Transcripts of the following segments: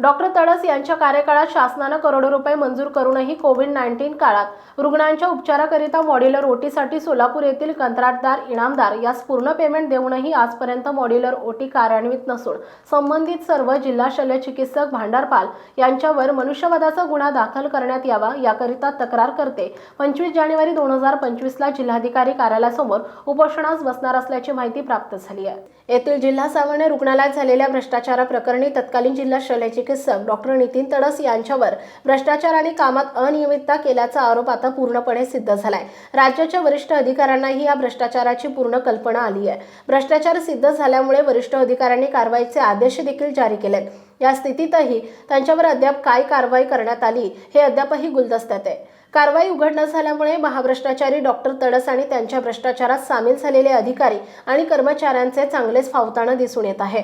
Doctor Tadas यांच्या कार्यकाळात शासनानं करोडो रुपये मंजूर करूनही कोविड नाईन्टीन काळात रुग्णांच्या उपचाराकरिता मॉड्युलर ओटीसाठी सोलापूर येथील कंत्राटदार इनामदार यास पूर्ण पेमेंट देऊनही आजपर्यंत मॉड्युलर ओटी कार्यान्वित नसून संबंधित सर्व जिल्हा शल्य चिकित्सक भांडारपाल यांच्यावर मनुष्यवधाचा गुन्हा दाखल करण्यात यावा याकरिता तक्रार करते. पंचवीस जानेवारी दोन हजार पंचवीसला जिल्हाधिकारी कार्यालयासमोर उपोषणास बसणार असल्याची माहिती प्राप्त झाली आहे. येथील जिल्हा सामान्य रुग्णालयात झालेल्या भ्रष्टाचाराप्रकरणी तत्कालीन जिल्हा शल्य चिकित्सक डॉक्टर नितीन तडस यांच्यावर भ्रष्टाचार आणि कामात अनियमितता केल्याचा आरोप आता पूर्णपणे सिद्ध झालाय. राज्याच्या वरिष्ठ अधिकाऱ्यांनाही या भ्रष्टाचाराची पूर्ण कल्पना आली आहे. भ्रष्टाचार सिद्ध झाल्यामुळे वरिष्ठ अधिकाऱ्यांनी कारवाईचे आदेश देखील जारी केलेत. या स्थितीतही त्यांच्यावर अद्याप काय कारवाई करण्यात आली हे अद्यापही गुलदस्त्यात आहे. कारवाई उघड न झाल्यामुळे महाभ्रष्टाचारी डॉक्टर तडस आणि त्यांच्या भ्रष्टाचारात सामील झालेले अधिकारी आणि कर्मचाऱ्यांचे चांगलेच फावताना दिसून येत आहे.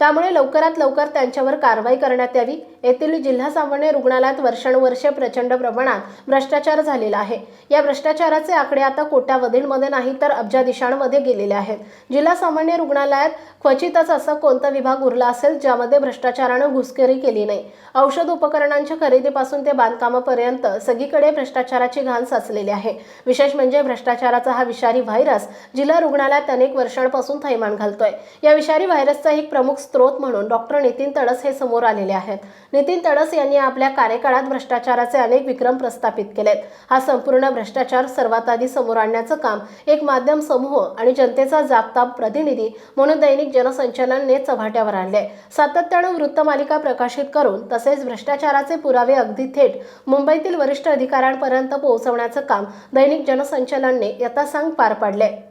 त्यामुळे लवकरात लवकर त्यांच्यावर कारवाई करण्यात यावी. येथील जिल्हा सामान्य रुग्णालयात वर्षानुवर्षे प्रचंड प्रमाणात भ्रष्टाचार झालेला आहे. या भ्रष्टाचाराचे आकडे आता कोट्यावधींमध्ये नाही तर अब्जादिशांमध्ये गेलेले आहेत. जिल्हा सामान्य रुग्णालयात क्वचितच असा कोणता विभाग उरला असेल ज्यामध्ये भ्रष्टाचारानं घुसखोरी केली नाही. औषध उपकरणांच्या खरेदीपासून ते बांधकामापर्यंत सगळीकडे भ्रष्टाचाराची घाण साचलेली आहे. विशेष म्हणजे भ्रष्टाचाराचा हा विषारी व्हायरस जिल्हा रुग्णालयात अनेक वर्षांपासून थैमान घालतोय. या विषारी व्हायरसचा एक प्रमुख स्त्रोत म्हणून डॉक्टर नितीन तडस हे समोर आलेले आहेत. नितीन तडस यांनी आपल्या कार्यकाळात भ्रष्टाचाराचे अनेक विक्रम प्रस्थापित केलेत. हा संपूर्ण भ्रष्टाचार सर्वात आधी समोर आणण्याचं काम एक माध्यम समूह आणि जनतेचा जागता प्रतिनिधी म्हणून दैनिक जनसंचलनने चव्हाट्यावर आणले. सातत्यानं वृत्तमालिका प्रकाशित करून तसेच भ्रष्टाचाराचे पुरावे अगदी थेट मुंबईतील वरिष्ठ अधिकाऱ्यांपर्यंत पोहोचवण्याचं काम दैनिक जनसंचलनने यथासांग पार पाडले.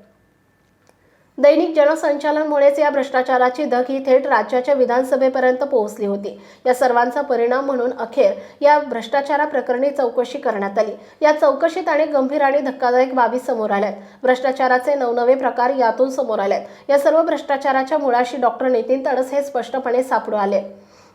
दैनिक जनसंचालनमुळेच या भ्रष्टाचाराची धग ही थेट राज्याच्या विधानसभेपर्यंत पोहोचली होती. या सर्वांचा परिणाम म्हणून अखेर या भ्रष्टाचाराप्रकरणी चौकशी करण्यात आली. या चौकशीत अनेक गंभीर आणि धक्कादायक बाबी समोर आल्यात. भ्रष्टाचाराचे नवनवे प्रकार यातून समोर आलेत या सर्व भ्रष्टाचाराच्या मुळाशी डॉक्टर नितीन तडस हे स्पष्टपणे सापडू आले.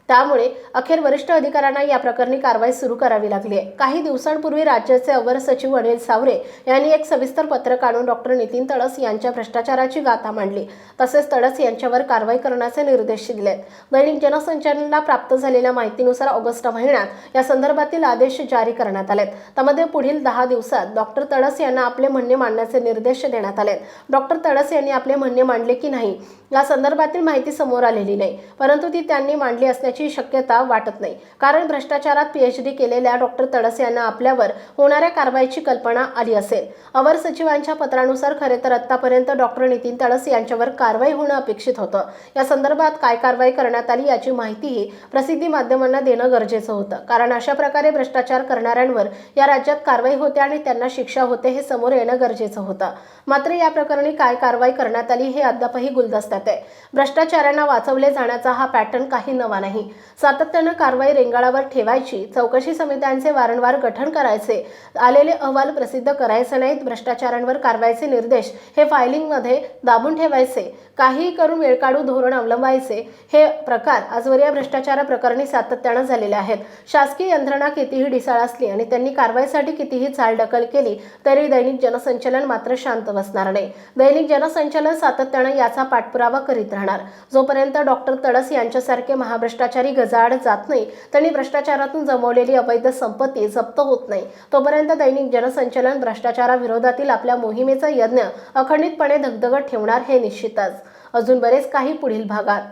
त्यामुळे अखेर वरिष्ठ अधिकाऱ्यांना या प्रकरणी कारवाई सुरू करावी लागली आहे. काही दिवसांपूर्वी राज्याचे अवर सचिव अनिल सावरे यांनी एक सविस्तर पत्र काढून डॉक्टर नितीन तडस यांच्या भ्रष्टाचाराची गाथा मांडली. तसेच तडस यांच्यावर कारवाई करण्याचे निर्देश दिले दैनिक जनसंचालनाला प्राप्त झालेल्या माहितीनुसार ऑगस्ट महिन्यात या संदर्भातील आदेश जारी करण्यात आलेत. त्यामध्ये पुढील दहा दिवसात डॉक्टर तडस यांना आपले म्हणणे मांडण्याचे निर्देश देण्यात आलेत. डॉक्टर तडस यांनी आपले म्हणणे मांडले की नाही या संदर्भातील माहिती समोर आलेली नाही. परंतु ती त्यांनी मांडली असण्याची शक्यता वाटत नाही. कारण भ्रष्टाचारात पीएचडी केलेल्या डॉक्टर तडस यांना आपल्यावर होणाऱ्या कारवाईची कल्पना आली असेल. अवर सचिवांच्या पत्रानुसार खरे तर आतापर्यंत डॉक्टर नितीन तडस यांच्यावर कारवाई होणं अपेक्षित होतं. या संदर्भात काय कारवाई करण्यात आली याची माहितीही प्रसिद्धी माध्यमांना देणं गरजेचं होतं. कारण अशा प्रकारे भ्रष्टाचार करणाऱ्यांवर या राज्यात कारवाई होते आणि त्यांना शिक्षा होते हे समोर येणं गरजेचं होतं. मात्र या प्रकरणी काय कारवाई करण्यात आली हे अद्यापही गुलदस्त्यात आहे. भ्रष्टाचारांना वाचवले जाण्याचा हा पॅटर्न काही नवा नाही. सातत्यानं कारवाई रेंगाळावर ठेवायची चौकशी समित्यांचे वारंवार गठन करायचे आलेले अहवाल प्रसिद्ध करायचे नाहीत भ्रष्टाचारांवर कारवाईचे निर्देश हे फायलिंगमध्ये दाबून ठेवायचे काहीही करून वेळकाढू धोरण अवलंबायचे हे प्रकार आजवर या भ्रष्टाचारा प्रकरणी सातत्यानं झालेले आहेत. शासकीय यंत्रणा कितीही ढिसाळ असली आणि त्यांनी कारवाईसाठी कितीही चालढकल केली तरी दैनिक जनसंचलन मात्र शांत बसणार नाही. दैनिक जनसंचलन सातत्यानं याचा पाठपुरावा करीत राहणार. जोपर्यंत डॉक्टर तडस यांच्यासारखे महाभ्रष्टाचार गजाआड जात नाही. त्यांनी भ्रष्टाचारातून जमवलेली अवैध संपत्ती जप्त होत नाही. तोपर्यंत दैनिक जनसंचलन भ्रष्टाचाराविरोधातील आपल्या मोहिमेचा यज्ञ अखंडितपणे धगधगत ठेवणार हे निश्चितच. अजून बरेच काही पुढील भागात.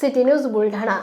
City news Buldhana.